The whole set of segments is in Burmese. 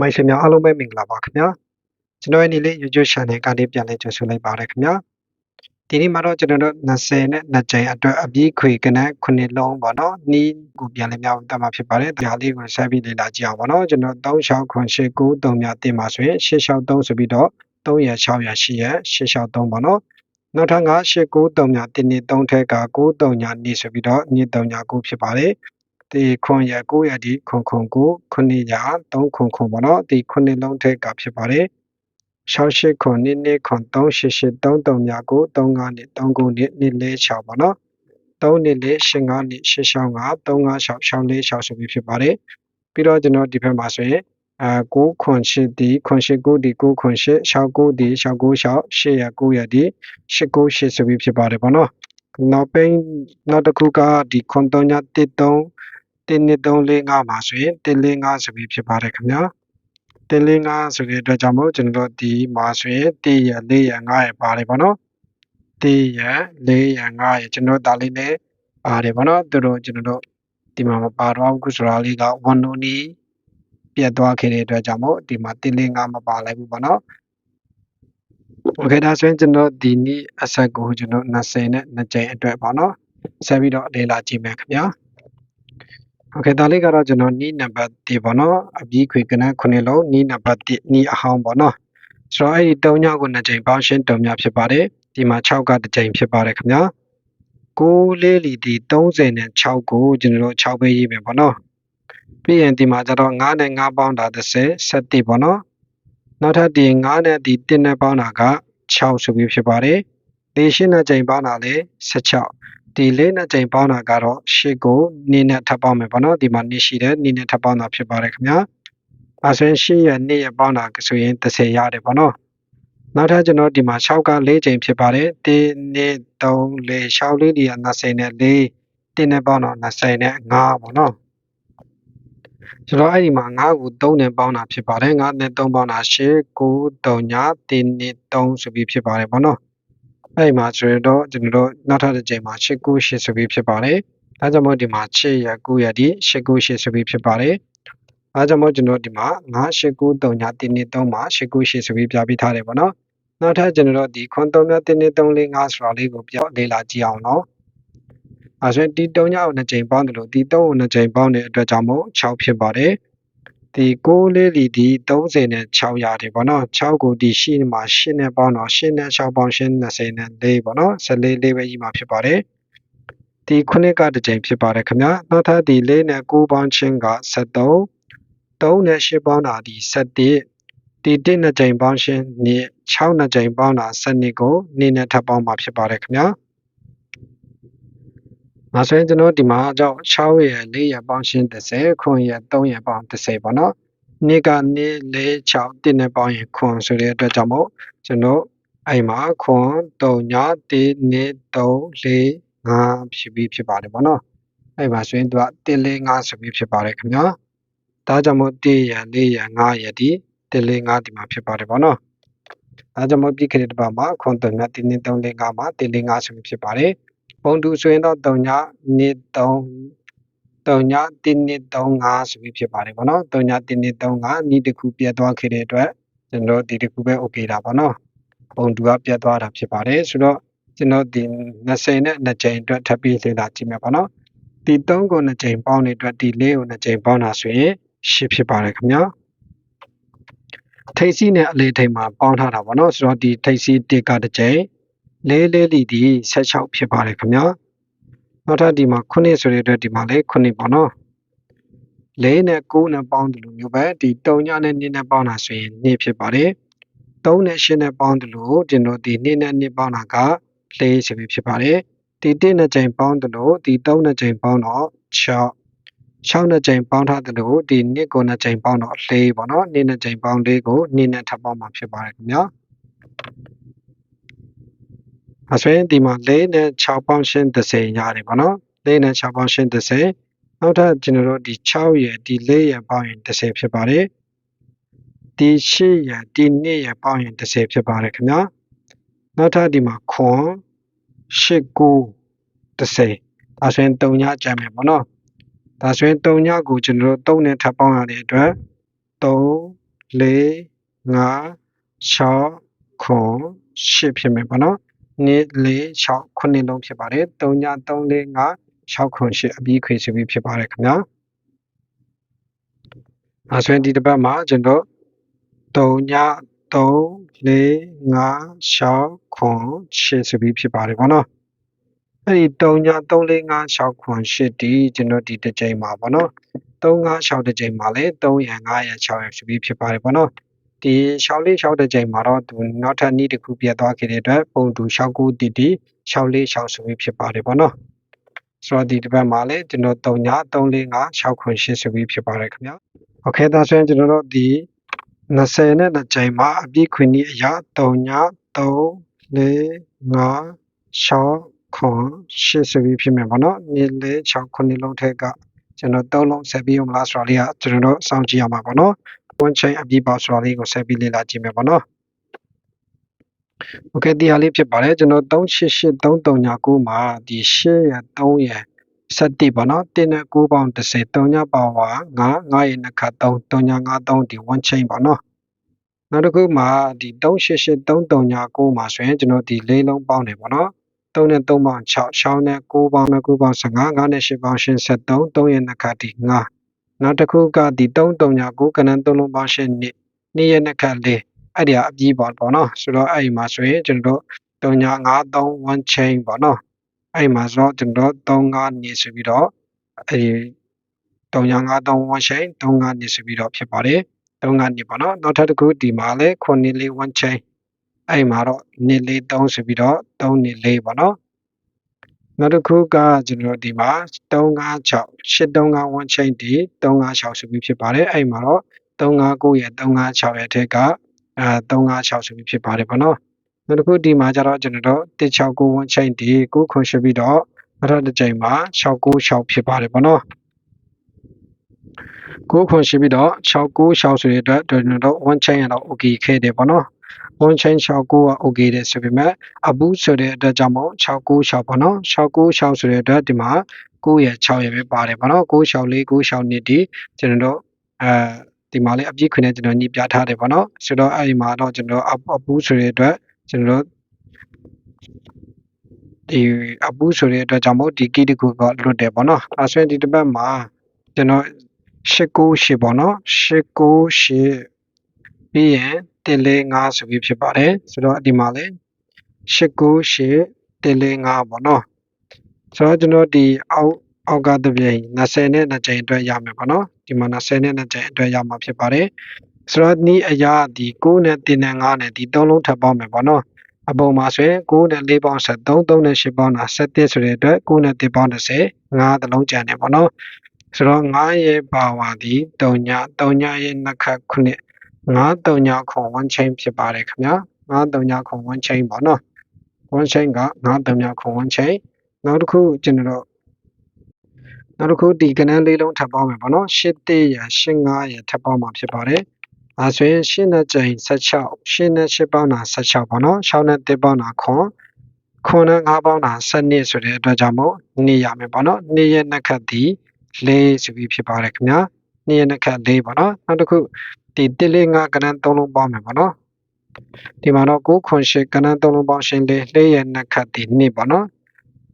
မိုင်ရှင်များအားလုံးပဲမင်္ဂလာပါခင်ဗျာကျွန်တော်ရဲ့နေ့လေး YouTube channel ကနေပြန်လဲကြိုဆိုလိုက်ပါရခင်ဗျာဒီနေ့မှာတော့ကျွန်တော်တို့20နဲ့2ကြိမ်အတွက်အပြည့်ခွေကနက်9လုံးပေါ့နော်နီးကိုပြန်လဲမြောက်တတ်မှာဖြစ်ပါတယ်ဒါလေးကိုဆက်ပြီးလေ့လာကြည့်အောင်ပေါ့နော်ကျွန်တော်3698 93မြတင်ပါဆိုရင်663ဆိုပြီးတော့3ရ6ရ8ရ663ပေါ့နော်နောက်ထပ်က893မြတင်နေ3ထက်က93ညနေဆိုပြီးတော့ည3ည9ဖြစ်ပါတယ် ဒီခွန်ရ9ရဒီခွန်ခွန်9ခုနှစ်ရ3ခွန်ခွန်ပေါ့နော်ဒီခုနှစ်လုံးထက်ကဖြစ်ပါတယ်68ခွန်နှစ်နှစ်ခွန်388 33မြ9 35နှစ်39နှစ်နှစ်လဲ6ပေါ့နော်3နှစ်လေး85နှစ်85 356 646ဆိုပြီးဖြစ်ပါတယ်ပြီးတော့ကျွန်တော်ဒီဘက်မှာဆိုရင်အဲ9ခွန်8ဒီခွန်8 9ဒီ9ခွန်8 6 9ဒီ6 9 6 8ရ9ရဒီ8 9 8ဆိုပြီးဖြစ်ပါတယ်ပေါ့နော်နောက်ပိန်းနောက်တစ်ခုကဒီခွန်3ည13 1235မှာဆိုရင်145ဆိုပြီးဖြစ်ပါတယ်ခင်ဗျာ145ဆိုတဲ့အတွက်ကြောင့်မို့ကျွန်တော်တို့ဒီမှာဆိုရင်1ရ4ရ5ရပါတယ်ပေါ့နော်1ရ4ရ5ရကျွန်တော်ဒါလေးနဲ့ပါတယ်ပေါ့နော်သူတို့ကျွန်တော်တို့ဒီမှာမပါတော့ဘူးဆိုတာလေးက1နိုနီပြတ်သွားခဲ့တဲ့အတွက်ကြောင့်မို့ဒီမှာ145မပါလိုက်ဘူးပေါ့နော်โอเคဒါဆိုရင်ကျွန်တော်ဒီနေ့အဆက်ကိုကျွန်တော်20နဲ့2ကြိမ်အတွက်ပေါ့နော်ဆက်ပြီးတော့လေ့လာကြည့်မယ်ခင်ဗျာ โอเคဒါလေးကတော့ကျွန်တော်နီးနံပါတ်1ပေါ့နော်အပြီးခွေကနန်း9လုံးနီးနံပါတ်1နီးအဟောင်းပေါ့နော်ဆိုတော့အဲ့ဒီ3ညကို2ကြိမ်ပေါင်းရှင်း3ညဖြစ်ပါတယ်ဒီမှာ6ကတစ်ကြိမ်ဖြစ်ပါတယ်ခင်ဗျာ6လေးလီဒီ30နဲ့6ကိုကျွန်တော်တို့6ပဲရေးမယ်ပေါ့နော်ပြီးရင်ဒီမှာကျတော့9နဲ့9ပေါင်းတာ30 7ပေါ့နော်နောက်ထပ်ဒီ9နဲ့ဒီ1နဲ့ပေါင်းတာက6ဆိုပြီးဖြစ်ပါတယ်ဒီရှင်းတဲ့ကြိမ်ပေါင်းတာလေ16 ဒီလေးနဲ့ကြိမ်ပေါင်းတာကတော့8ကိုနေနဲ့ထပ်ပေါင်းမယ်ပေါ့နော်ဒီမှာနေရှိတယ်နေနဲ့ထပ်ပေါင်းတာဖြစ်ပါတယ်ခင်ဗျာအဲဆိုရင်8ရဲ့2ရဲ့ပေါင်းတာဆိုရင်30ရတယ်ပေါ့နော်နောက်ထပ်ကျွန်တော်ဒီမှာ6က4ကြိမ်ဖြစ်ပါတယ်1 2 3 4 6လေးဒီက20နဲ့4 1နဲ့ပေါင်းတော့20နဲ့5ပေါ့နော်ကျွန်တော်အဲ့ဒီမှာ9ကို3နဲ့ပေါင်းတာဖြစ်ပါတယ်9နဲ့3ပေါင်းတာ8 9 3ည1နဲ့3ဆိုပြီးဖြစ်ပါတယ်ပေါ့နော် အဲ့ဒီမှာဆိုတော့ကျွန်တော်တို့နောက်ထပ်တစ်ကြိမ်မှာ8 9 8ဆိုပြီးဖြစ်ပါတယ်ဒါကြောင့်မို့ဒီမှာ8ရ9ရဒီ8 9 8ဆိုပြီးဖြစ်ပါတယ်အဲကြောင့်မို့ကျွန်တော်ဒီမှာ9 8 9 3ည1နဲ့3မှာ8 9 8ဆိုပြီးပြပေးထားတယ်ပေါ့နော်နောက်ထပ်ကျွန်တော်တို့ဒီခွန်3မြ1နဲ့3 4 5ဆိုတာလေးကိုပြောလေ့လာကြည့်အောင်နော်အဲဆိုရင်ဒီ3ညကို2ကြိမ်ပေါင်းတယ်လို့ဒီ3ကို2ကြိမ်ပေါင်းတဲ့အတွက်ကြောင့်မို့6ဖြစ်ပါတယ် ဒီ6လေးလီဒီ30နဲ့6ရတယ်ပေါ့နော်6ကိုဒီရှိမှာ8နဲ့ပေါင်းတော့8နဲ့6ပေါင်း8 20နဲ့4ပေါ့နော်14လေးပဲကြီးမှာဖြစ်ပါတယ်ဒီခုနှစ်ကတစ်ကြိမ်ဖြစ်ပါတယ်ခင်ဗျာနောက်ထပ်ဒီ4နဲ့9ပေါင်းချင်းက73 3နဲ့8ပေါင်းတာဒီ7ဒီ1နှစ်ကြိမ်ပေါင်းရှင်းနေ့6နှစ်ကြိမ်ပေါင်းတာ7ကိုနေ့နဲ့ထပ်ပေါင်းမှာဖြစ်ပါတယ်ခင်ဗျာ ငါဆိုရင်ကျွန်တော်ဒီမှာကြောင့်6ရယ်4ရယ်ပေါင်းရှင်း30ခွန်ရယ်3ရယ်ပေါင်း30ပေါ့နော်နေ့ကနေ့4 6 1နဲ့ပေါင်းရင်ခွန်ဆိုတဲ့အတွက်ကြောင့်မို့ကျွန်တော်အဲ့မှာခွန်3ည1နေ့3 4 5ဖြစ်ပြီးဖြစ်ပါတယ်ပေါ့နော်အဲ့မှာဆိုရင်သူက1 4 5ဆိုပြီးဖြစ်ပါတယ်ခင်ဗျာဒါကြောင့်မို့1ရယ်4ရယ်5ရယ်ဒီ1 4 5ဒီမှာဖြစ်ပါတယ်ပေါ့နော်ဒါကြောင့်မို့ပြည့်ခရစ်တပါမှာခွန်3ည1နေ့3 4 5မှာ1 4 5ဆိုပြီးဖြစ်ပါတယ် ပုံတူဆိုရင်တော့3ညနေ့3 3ည1နှစ်35ဆိုပြီးဖြစ်ပါတယ်ဗောနော်3ည1နှစ်35ဤတစ်ခုပြတ်သွားခဲ့တဲ့အတွက်ကျွန်တော်ဒီတစ်ခုပဲ okay တာဗောနော်ပုံတူကပြတ်သွားတာဖြစ်ပါတယ်ဆိုတော့ကျွန်တော်ဒီ20နဲ့2ကြိမ်အတွက်ထပ်ပြီးလေ့လာကြည့်မယ်ဗောနော်ဒီ3ကို2ကြိမ်ပေါင်းတဲ့အတွက်ဒီ4ကို2ကြိမ်ပေါင်းတာဆိုရင်10ဖြစ်ပါတယ်ခင်ဗျာထိပ်စီးနဲ့အလေးထိပ်မှာပေါင်းထားတာဗောနော်ဆိုတော့ဒီထိပ်စီး1ကတစ်ကြိမ် လေးလေးလီဒီ16ဖြစ်ပါတယ်ခင်ဗျာနောက်ထပ်ဒီမှာ9ဆိုတဲ့အတွက်ဒီမှာလည်း9ပေါ့နော်လေးနဲ့9နဲ့ပေါင်းတယ်လို့မျိုးပဲဒီ3ညနဲ့2နဲ့ပေါင်းတာဆိုရင်2ဖြစ်ပါတယ်3နဲ့8နဲ့ပေါင်းတယ်လို့ကျွန်တော်ဒီ2နဲ့2ပေါင်းတာက4ဆိုပြီးဖြစ်ပါတယ်ဒီ1နဲ့ချိန်ပေါင်းတယ်လို့ဒီ3နဲ့ချိန်ပေါင်းတော့6 6နဲ့ချိန်ပေါင်းထားတယ်လို့ဒီ2ကိုနဲ့ချိန်ပေါင်းတော့4ပေါ့နော်2နဲ့ချိန်ပေါင်း4ကို2နဲ့ထပ်ပေါင်းမှာဖြစ်ပါတယ်ခင်ဗျာ အဆွေဒီမှာ၄နဲ့6ပေါင်းရှင်း30ရတယ်ပေါ့နော်၄နဲ့6ပေါင်းရှင်း30နောက်ထပ်ကျွန်တော်တို့ဒီ6ရယ်ဒီ4ရယ်ပေါင်းရင်30ဖြစ်ပါတယ်ဒီ8ရယ်ဒီ2ရယ်ပေါင်းရင်30ဖြစ်ပါတယ်ခင်ဗျာနောက်ထပ်ဒီမှာခွန်8 9 30ဒါဆိုရင်3ညကျန်မယ်ပေါ့နော်ဒါဆိုရင်3ညကိုကျွန်တော်တို့3နဲ့ထပ်ပေါင်းရတဲ့အတွက်3 4 5 6ခွန်8ဖြစ်မယ်ပေါ့နော် 2 4 6ခုနှစ်လုံးဖြစ်ပါတယ်3ည3 4 5 6ခွန်8အပြီးခွေဆိုပြီးဖြစ်ပါတယ်ခင်ဗျာအဲဆိုရင်ဒီတစ်ပတ်မှာကျွန်တော်3ည3 4 5 6ခွန်8ဆိုပြီးဖြစ်ပါတယ်ပေါ့နော်အဲ့ဒီ3ည3 4 5 6ခွန်8ဒီကျွန်တော်ဒီတစ်ချိန်မှာပေါ့နော်3 5 6တစ်ချိန်မှာလည်း3ရ5ရ6ရဆိုပြီးဖြစ်ပါတယ်ပေါ့နော် ဒီ6လေး6တစ်ချိန်မှာတော့သူနောက်ထပ်နည်းတစ်ခုပြတ်သွားခဲ့တဲ့အတွက်ပုံတူ6ခုတီတီ6လေး6ဆိုပြီးဖြစ်ပါတယ်ပေါ့နော်ဆိုတော့ဒီတစ်ပတ်မှာလည်းကျွန်တော်3ည3 4 5 6ခွန်8ဆိုပြီးဖြစ်ပါတယ်ခင်ဗျာโอเคဒါဆိုရင်ကျွန်တော်တို့ဒီ20နဲ့2ချိန်မှာအပြည့်ခွင့်ဤအရာ3ည3 4 5 6ခွန်8ဆိုပြီးဖြစ်မယ်ပေါ့နော်နေ့လေး6ခုနှစ်လုံးထက်ကကျွန်တော်3လုံးဆက်ပြီးအောင်လားဆိုတာလေးကကျွန်တော်တို့စောင့်ကြည့်ရမှာပေါ့နော် one chain အပြည့်ပေါက်ဆိုတာလေးကိုဆက်ပြီးလေ့လာကြည့်မယ်ပေါ့နော်โอเคဒီဟာလေးဖြစ်ပါတယ်ကျွန်တော်3883339မှာဒီ8ရ3ရ7ပေါ့နော်1နဲ့9ပေါင်း30 3ညပါဝါ9 9ရနှစ်ခါ3 3ည53ဒီ one chain ပေါ့နော်နောက်တစ်ခုမှာဒီ3883339မှာဆိုရင်ကျွန်တော်ဒီလေးလုံးပေါင်းတယ်ပေါ့နော်3နဲ့3ပေါင်း6 6နဲ့9ပေါင်းနဲ့9ပေါင်း15 9နဲ့10ပေါင်း83 3ရနှစ်ခါဒီ9 နောက်တစ်ခုကဒီ339ကနန်း3လုံးပေါင်း10နှစ်နေ့ရက်နှစ်ခါလေးအဲ့ဒီအပြီးပေါ့ပေါ့နော်ဆိုတော့အဲ့ဒီမှာဆိုရင်ကျွန်တော်တို့3953 one chain ပေါ့နော်အဲ့ဒီမှာဆိုတော့ကျွန်တော်တို့35နေဆိုပြီးတော့အဲ့ဒီ3953 one chain 35နေဆိုပြီးတော့ဖြစ်ပါတယ်35နေပေါ့နော်နောက်ထပ်တစ်ခုဒီမှာလဲ9နေလေး one chain အဲ့ဒီမှာတော့နေလေး3ဆိုပြီးတော့3နေလေးပေါ့နော် နောက်တစ်ခုကကျွန်တော်ဒီမှာ356 835 one chain ဒီ356ဆိုပြီးဖြစ်ပါတယ်အဲ့ဒီမှာတော့359ရဲ့356ရဲ့အထက်ကအဲ356ဆိုပြီးဖြစ်ပါတယ်ပေါ့နော်နောက်တစ်ခုဒီမှာကျတော့ကျွန်တော်တို့169 one chain ဒီ9ခွန်ရှိပြီးတော့နောက်တစ်ချိန်မှာ696ဖြစ်ပါတယ်ပေါ့နော်9ခွန်ရှိပြီးတော့696ဆိုတဲ့အတွက်ကျွန်တော်တို့ one chain ကတော့ okay ခဲ့တယ်ပေါ့နော် one chain 69က okay တယ်ဆိုပေမဲ့အပူးဆိုတဲ့အတွက်ကြောင့်မို့696ပေါ့နော်696ဆိုတဲ့အတွက်ဒီမှာ9ရ6ရပဲပါတယ်ပေါ့နော်964 962နှစ်ဒီကျွန်တော်တို့အဲဒီမှာလည်းအပြည့်ခွင့်နဲ့ကျွန်တော်ညှိပြထားတယ်ပေါ့နော်ဆိုတော့အဲဒီမှာတော့ကျွန်တော်အပူးဆိုတဲ့အတွက်ကျွန်တော်ဒီအပူးဆိုတဲ့အတွက်ကြောင့်မို့ဒီ key တခုကလွတ်တယ်ပေါ့နော်အဲဆိုရင်ဒီတစ်ပတ်မှာကျွန်တော်898ပေါ့နော်898ပြီးရင် 145ဆိုပြီးဖြစ်ပါတယ်ဆိုတော့ဒီမှာလည်း898 145ပေါ့နော်ဆိုတော့ကျွန်တော်ဒီအောက်အောက်ကတပြိုင်20နဲ့2ကြိမ်အတွက်ရမယ်ပေါ့နော်ဒီမှာ20နဲ့2ကြိမ်အတွက်ရမှာဖြစ်ပါတယ်ဆိုတော့နီးအရာဒီ9နဲ့1နဲ့5နဲ့ဒီ3လုံးထပ်ပေါင်းမယ်ပေါ့နော်အပုံမှာဆိုရင်9နဲ့4ပေါင်း73 3နဲ့8ပေါင်းတာ7ဆိုတဲ့အတွက်9နဲ့1ပေါင်း30 5တလုံးကျန်တယ်ပေါ့နော်ဆိုတော့9ရဲ့ပါဝါဒီ3ည3ညရဲ့နှစ်ခတ်ခုနှစ်9 3ညခွန်1 chain ဖြစ်ပါတယ်ခင်ဗျာ9 3ညခွန်1 chain ပေါ့နော်1 chain က9 3ညခွန်1 chain နောက်တစ်ခုကျွန်တော်နောက်တစ်ခုဒီကနန်းလေးလုံးထပ်ပေါင်းမယ်ပေါ့နော်8တေးရ8 5ရထပ်ပေါင်းမှာဖြစ်ပါတယ်အဲဆိုရင်8နဲ့ကြိမ်16 8နဲ့8ပေါင်းတာ16ပေါ့နော်6နဲ့1ပေါင်းတာခွန်ခွန်နဲ့5ပေါင်းတာ7ဆိုတဲ့အတွက်ကြောင့်မို့နေရမယ်ပေါ့နော်နေရနှစ်ခတ်ဒီ၄ဆိုပြီးဖြစ်ပါတယ်ခင်ဗျာနေရနှစ်ခတ်၄ပေါ့နော်နောက်တစ်ခု ဒီ1လေး5ကနန်း3လုံးပေါင်းမယ်ပေါ့နော်ဒီမှာတော့9ခွန်8ကနန်း3လုံးပေါင်းရှင်းလေး၄ရနှစ်ခတ်ဒီ2ပေါ့နော်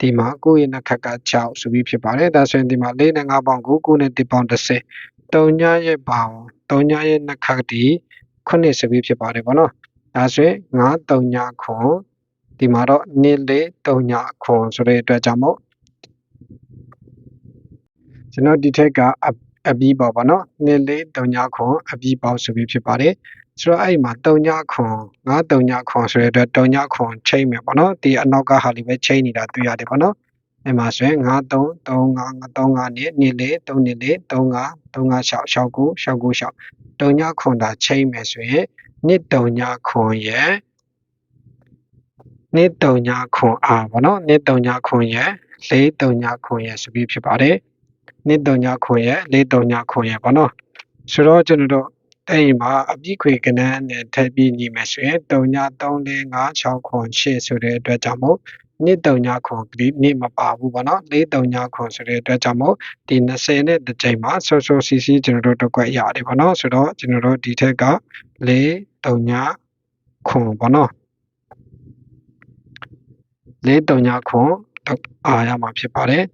ဒီမှာ9ရနှစ်ခတ်က6ဆိုပြီးဖြစ်ပါတယ်ဒါဆိုရင်ဒီမှာ4နဲ့5ပေါင်း9 9နဲ့1ပေါင်း30 3ညရဲ့ပေါင်း3ညရဲ့နှစ်ခတ်ဒီ9ဆိုပြီးဖြစ်ပါတယ်ပေါ့နော်ဒါဆိုရင်9 3ညခွန်ဒီမှာတော့2 4 3ညခွန်ဆိုတဲ့အတွက်ကြောင့်မို့ကျွန်တော်ဒီထက်က အအပြီးပေါ့ဗောနော်2 4 3ညခွန်အပြီးပေါ့ဆိုပြီးဖြစ်ပါတယ်ဆိုတော့အဲ့မှာ3ညခွန်9 3ညခွန်ဆိုတဲ့အတွက်3ညခွန်ချိန်မယ်ပေါ့နော်ဒီအနောက်ကဟာလေးပဲချိန်နေတာတွေ့ရတယ်ပေါ့နော်အဲ့မှာဆိုရင်9 3 3 5 3 5နဲ့2 4 3 4 3 5 3 5 6 6 9 6 9 6 3ညခွန်တာချိန်မယ်ဆိုရင်နှစ်3ညခွန်ရဲ့နှစ်3ညခွန်အားပေါ့နော်နှစ်3ညခွန်ရဲ့4 3ညခွန်ရဲ့ဆိုပြီးဖြစ်ပါတယ် နှစ်3ညခွန်ရဲ့4 3ညခွန်ရဲ့ပေါ့နော်ဆိုတော့ကျွန်တော်တို့အဲ့ဒီမှာအပြည့်ခွေကနန်းနဲ့ထပ်ပြီးညီမယ်ဆိုရင်3ည3 4 5 6ခွန်8ဆိုတဲ့အတွက်ကြောင့်မို့နှစ်တုံညာခွန်ဒီနှစ်မပါဘူးပေါ့နော်လေးတုံညာခွန်ဆိုတဲ့အတွက်ကြောင့်မို့ဒီ20နဲ့တစ်ကြိမ်မှာဆော့ဆော့စီစီကျွန်တော်တို့တစ်ခွက်ရတယ်ပေါ့နော်ဆိုတော့ကျွန်တော်တို့ဒီထက်ကလေးတုံညာခွန်ပေါ့နော်လေးတုံညာခွန်အားရမှာဖြစ်ပါတယ်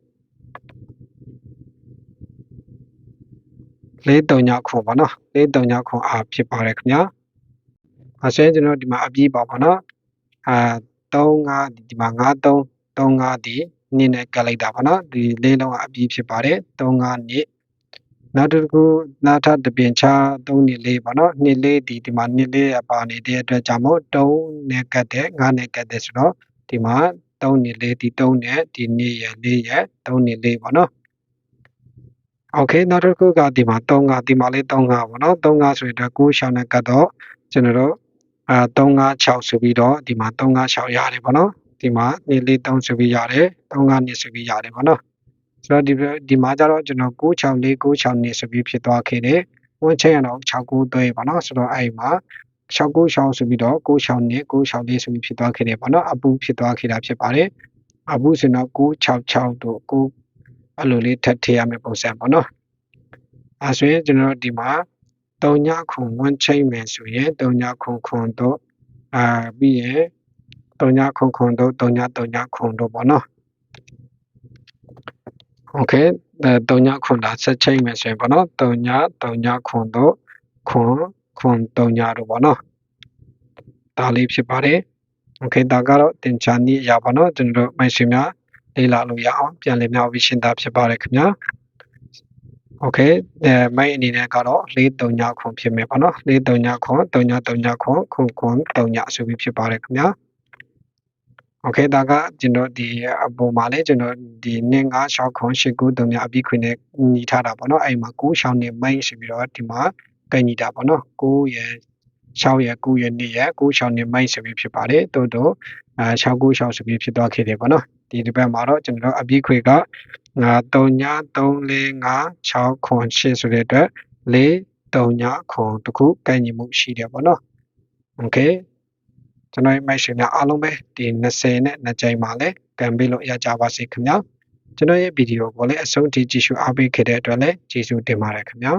လေးတုံညာခွန်ပေါ့နော်လေးတုံညာခွန်အားဖြစ်ပါတယ်ခင်ဗျာအဲဆိုရင်ကျွန်တော်ဒီမှာအပြည့်ပါပေါ့နော်အာ35ဒီမှာ53 35ဒီနှစ်နဲ့ကပ်လိုက်တာပေါ့နော်ဒီလေးလုံးကအပြည့်ဖြစ်ပါတယ်35နှစ်နောက်တစ်ခုနောက်ထပ်တစ်ပြင်ချ3နှစ်လေးပေါ့နော်နှစ်လေးဒီဒီမှာနှစ်လေးပါနေတဲ့အတွက်ကြောင့်မို့3နဲ့ကပ်တဲ့9နဲ့ကပ်တဲ့ဆိုတော့ဒီမှာ3နှစ်လေးဒီ3နဲ့ဒီနှစ်ရ4ရ3နှစ်လေးပေါ့နော် โอเคနောက်တစ်ခုကဒီမှာ3ကဒီမှာလေး3ကပေါ့နော်3ကဆိုရင်တော့9ရှောင်းနဲ့ကတ်တော့ကျွန်တော်တို့အာ356ဆိုပြီးတော့ဒီမှာ356ရတယ်ပေါ့နော်ဒီမှာနေလေး3ဆိုပြီးရတယ်3က2ဆိုပြီးရတယ်ပေါ့နော်ဆိုတော့ဒီဒီမှာကျတော့ကျွန်တော်964 96နေဆိုပြီးဖြစ်သွားခဲ့တယ်ဝင်ချိန်ရတော့69သွဲပေါ့နော်ဆိုတော့အဲ့မှာ696ဆိုပြီးတော့96နဲ့964ဆိုပြီးဖြစ်သွားခဲ့တယ်ပေါ့နော်အပူဖြစ်သွားခဲ့တာဖြစ်ပါတယ်အပူဆိုတော့966တို့9 အဲ့လိုလေးထပ်ထည့်ရမယ့်ပုံစံပေါ့နော်အဲဆိုရင်ကျွန်တော်ဒီမှာ3ညခွန်1ချိန်မယ်ဆိုရင်3ညခွန်ခွန်တော့အာပြီးရင်3ညခွန်ခွန်တော့3ည3ညခွန်တော့ပေါ့နော်โอเคအဲ3ညခွန်တာဆက်ချိန်မယ်ဆိုရင်ပေါ့နော်3ည3ညခွန်တော့ခွန်ခွန်3ညတော့ပေါ့နော်ဒါလေးဖြစ်ပါတယ်โอเคဒါကတော့တင်ချာနည်းအရာပေါ့နော်ကျွန်တော်တို့မိုက်ရှင်များ လေ့လာလို့ရအောင်ပြန်လည်မြောက်ဝီရှင်းတာဖြစ်ပါတယ်ခင်ဗျာ okay အဲမိုက်အနေနဲ့ကတော့439ခွန်ဖြစ်မယ်ပေါ့နော်439ခွန်3939ခွန်ခွန်ခွန်39ဆိုပြီးဖြစ်ပါတယ်ခင်ဗျာ okay ဒါကကျွန်တော်ဒီအပေါ်မှာလည်းကျွန်တော်ဒီ95ခွန်8939အပြီးခွင်နဲ့ညီထားတာပေါ့နော်အဲ့မှာ9ရှောင်းနေမိုက်ဆိုပြီးတော့ဒီမှာကန်ညီတာပေါ့နော်9ရဲ့6ရက်9ရက်2ရက်9 6နှစ်မိုက်ဆိုပြီးဖြစ်ပါတယ်တို့တော့အာ6 9 6ဆိုပြီးဖြစ်သွားခဲ့တယ်ပေါ့နော် ဒီဒီဘက်မှာတော့ကျွန်တော်အပြီးခွေကငါ3ည3 4 5 6ခွန်8ဆိုတဲ့အတွက်4 3ညခွန်တခုကိုင်ညီမှုရှိတယ်ပေါ့နော်โอเคကျွန်တော်မိုက်ရှင်များအားလုံးပဲဒီ20နဲ့2ကြိမ်မှာလဲကန်ပေးလို့ရကြပါစေခင်ဗျာကျွန်တော်ရဲ့ဗီဒီယိုကိုလည်းအဆုံးထိကြည့်ရှုအားပေးခဲ့တဲ့အတွက်လည်းကျေးဇူးတင်ပါတယ်ခင်ဗျာ